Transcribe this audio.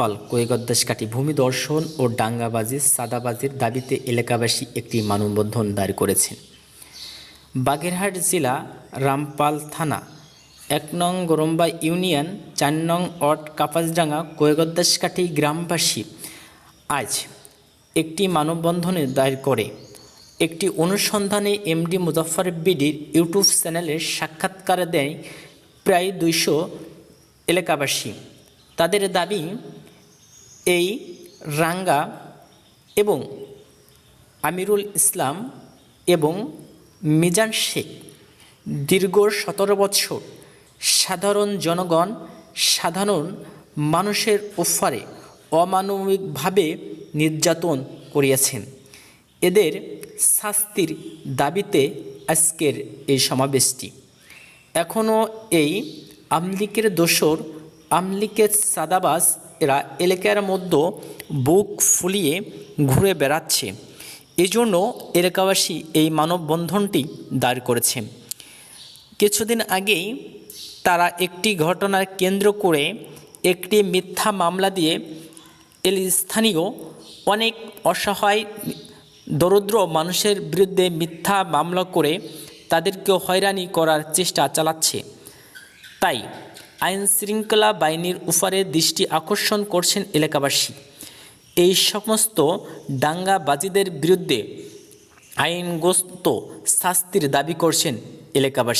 রামপাল কৈগদ্দাসকাঠি ভূমি দর্শন ও ডাঙ্গাবাজি সাদাবাজির দাবিতে এলাকাবাসী একটি মানববন্ধন দায়ের করেছেন বাগেরহাট জেলা, রামপাল থানা, এক নং গরম্বা ইউনিয়ন, চার নং অট কাপাসডাঙ্গা কৈগদ্দাসকাঠি গ্রামবাসী আজ একটি মানববন্ধনে দায়ের করে। একটি অনুসন্ধানে এমডি মুজফ্ফর বিডির ইউটিউব চ্যানেলে সাক্ষাৎকার দেয় প্রায় দুইশো এলাকাবাসী। তাদের দাবি এই রাঙ্গা এবং আমিরুল ইসলাম এবং মিজান শেখ দীর্ঘ সতেরো বছর সাধারণ জনগণ, সাধারণ মানুষের ওফারে অমানবিকভাবে নির্যাতন করিয়াছেন। এদের শাস্তির দাবিতে আজকের এই সমাবেশটি। এখনও এই আমলিকের দোসর আমলিকের সাদাবাস এরা এলাকার মধ্যে বুক ফুলিয়ে ঘুরে বেড়াচ্ছে। এজন্য এলাকাবাসী এই মানববন্ধনটি দাঁড় করেছে। কিছুদিন আগেই তারা একটি ঘটনার কেন্দ্র করে একটি মিথ্যা মামলা দিয়ে এল স্থানীয় অনেক অসহায়, দরিদ্র মানুষের বিরুদ্ধে মিথ্যা মামলা করে তাদেরকে হয়রানি করার চেষ্টা চালাচ্ছে। তাই আইন শৃঙ্খলা বাহিনীর উপরে দৃষ্টি আকর্ষণ করছেন এলাকাবাসী। এই সমস্ত দাঙ্গাবাজিদের বিরুদ্ধে আইনগ্রস্ত শাস্তির দাবি করছেন এলাকাবাসী।